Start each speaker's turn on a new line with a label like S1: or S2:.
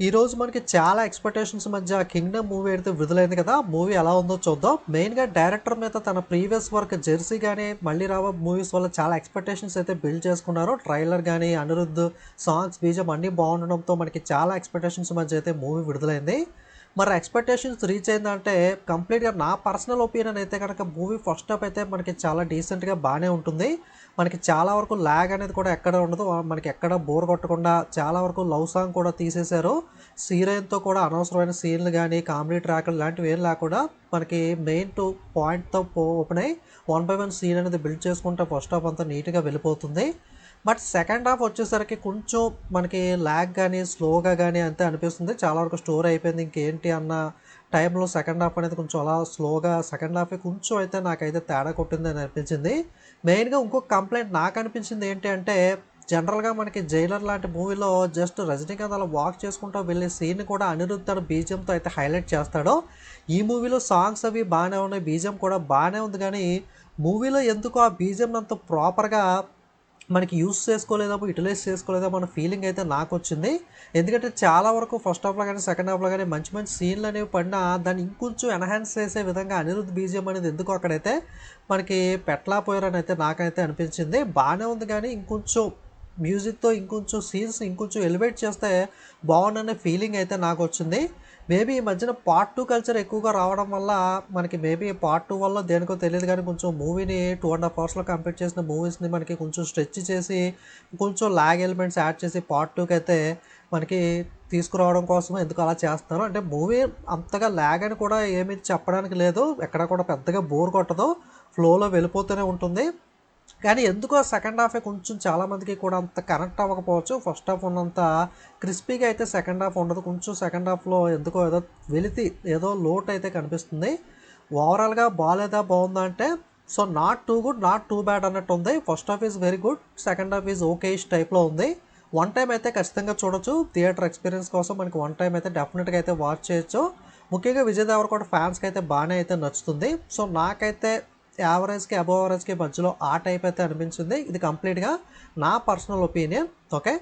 S1: ఈరోజు మనకి చాలా ఎక్స్పెక్టేషన్స్ మధ్య కింగ్డమ్ మూవీ అయితే విడుదలైంది కదా. మూవీ ఎలా ఉందో చూద్దాం. మెయిన్గా డైరెక్టర్ మీద తన ప్రీవియస్ వర్క్ జెర్సీ కానీ మళ్ళీ రావ మూవీస్ వల్ల చాలా ఎక్స్పెక్టేషన్స్ అయితే బిల్డ్ చేసుకున్నారు. ట్రైలర్ కానీ అనిరుద్ధ్ సాంగ్స్ బీజం అన్నీ బాగుండడంతో మనకి చాలా ఎక్స్పెక్టేషన్స్ మధ్య అయితే మూవీ విడుదలైంది. మరి ఎక్స్పెక్టేషన్స్ రీచ్ అయిందంటే కంప్లీట్గా నా పర్సనల్ ఒపీనియన్ అయితే కనుక మూవీ ఫస్ట్ హాఫ్ అయితే మనకి చాలా డీసెంట్గా బాగానే ఉంటుంది. మనకి చాలా వరకు ల్యాగ్ అనేది కూడా ఎక్కడ ఉండదు. మనకి ఎక్కడ బోర్ కొట్టకుండా చాలా వరకు లవ్ సాంగ్ కూడా తీసేశారు. సీరియన్తో కూడా అనవసరమైన సీన్లు కానీ కామెడీ ట్రాక్లు లాంటివి ఏం లేకుండా మనకి మెయిన్ టు పాయింట్తో ఓపెన్ అయ్యి వన్ బై వన్ సీన్ అనేది బిల్డ్ చేసుకుంటే ఫస్ట్ హాఫ్ అంతా నీట్గా వెళ్ళిపోతుంది. బట్ సెకండ్ హాఫ్ వచ్చేసరికి కొంచెం మనకి ల్యాగ్ కానీ స్లోగా కానీ అంతే అనిపిస్తుంది. చాలా వరకు స్టోర్ అయిపోయింది. ఇంకేంటి అన్న టైంలో సెకండ్ హాఫ్ అనేది కొంచెం అలా స్లోగా సెకండ్ హాఫ్ కొంచెం అయితే నాకైతే తేడా కొట్టింది అని అనిపించింది. మెయిన్గా ఇంకొక కంప్లైంట్ నాకు అనిపించింది ఏంటి అంటే జనరల్గా మనకి జైలర్ లాంటి మూవీలో జస్ట్ రజనీకాంత్ అలా వాక్ చేసుకుంటూ వెళ్ళే సీన్ కూడా అనిరుద్ధ్ తన బీజియంతో అయితే హైలైట్ చేస్తాడో. ఈ మూవీలో సాంగ్స్ అవి బాగానే ఉన్నాయి. బీజియం కూడా బాగానే ఉంది కానీ మూవీలో ఎందుకు ఆ బీజియం అంత ప్రాపర్గా మనకి యూస్ చేసుకోలేదేమో యూటిలైజ్ చేసుకోలేదేమో మన ఫీలింగ్ అయితే నాకు వచ్చింది ఎందుకంటే చాలా వరకు ఫస్ట్ హాఫ్లో కానీ సెకండ్ హాఫ్లో కానీ మంచి మంచి సీన్లు అనేవి పడినా దాన్ని ఇంకొంచెం ఎన్హాన్స్ చేసే విధంగా అనిరుద్ధ్ బీజియం అనేది ఎందుకు అక్కడైతే మనకి పెట్టలేకపోయారని అయితే నాకైతే అనిపించింది. బాగానే ఉంది కానీ ఇంకొంచెం మ్యూజిక్తో ఇంకొంచెం సీన్స్ ఇంకొంచెం ఎలివేట్ చేస్తే బాగుండనే ఫీలింగ్ అయితే నాకు వచ్చింది మేబీ ఈ మధ్యన పార్ట్ టూ కల్చర్ ఎక్కువగా రావడం వల్ల మనకి మేబీ పార్ట్ టూ వల్ల దేనికో తెలియదు కానీ కొంచెం మూవీని టూ అండ్ హాఫ్ అవర్స్లో కంప్లీట్ చేసిన మూవీస్ని మనకి కొంచెం స్ట్రెచ్ చేసి కొంచెం లాగ్ ఎలిమెంట్స్ యాడ్ చేసి పార్ట్ టూకి అయితే మనకి తీసుకురావడం కోసం ఎందుకు అలా చేస్తున్నారు? అంటే మూవీ అంతగా లాగ్ అని కూడా ఏమీ చెప్పడానికి లేదు. ఎక్కడ కూడా పెద్దగా బోర్ కొట్టదు. ఫ్లోలో వెళ్ళిపోతూనే ఉంటుంది. కానీ ఎందుకో సెకండ్ హాఫే కొంచెం చాలామందికి కూడా అంత కనెక్ట్ అవ్వకపోవచ్చు. ఫస్ట్ హాఫ్ ఉన్నంత క్రిస్పీగా అయితే సెకండ్ హాఫ్ ఉండదు. కొంచెం సెకండ్ హాఫ్లో ఎందుకో ఏదో వెలితి ఏదో లోట్ అయితే కనిపిస్తుంది. ఓవరాల్గా బాగాలేదా బాగుందా అంటే so not too good not too bad అన్నట్టు ఉంది. First half is very good second half is okayish టైప్లో ఉంది. వన్ టైం అయితే ఖచ్చితంగా చూడొచ్చు. థియేటర్ ఎక్స్పీరియన్స్ కోసం మనకి వన్ టైం అయితే డెఫినెట్గా అయితే వాచ్ చేయొచ్చు. ముఖ్యంగా విజయ్ కూడా ఫ్యాన్స్కి అయితే బాగానే అయితే నచ్చుతుంది. సో నాకైతే యావరేజ్కి అబవ్ యావరేజ్కి మధ్యలో ఆ టైప్ అయితే అనిపించింది. ఇది కంప్లీట్గా నా పర్సనల్ ఒపీనియన్. ఓకే?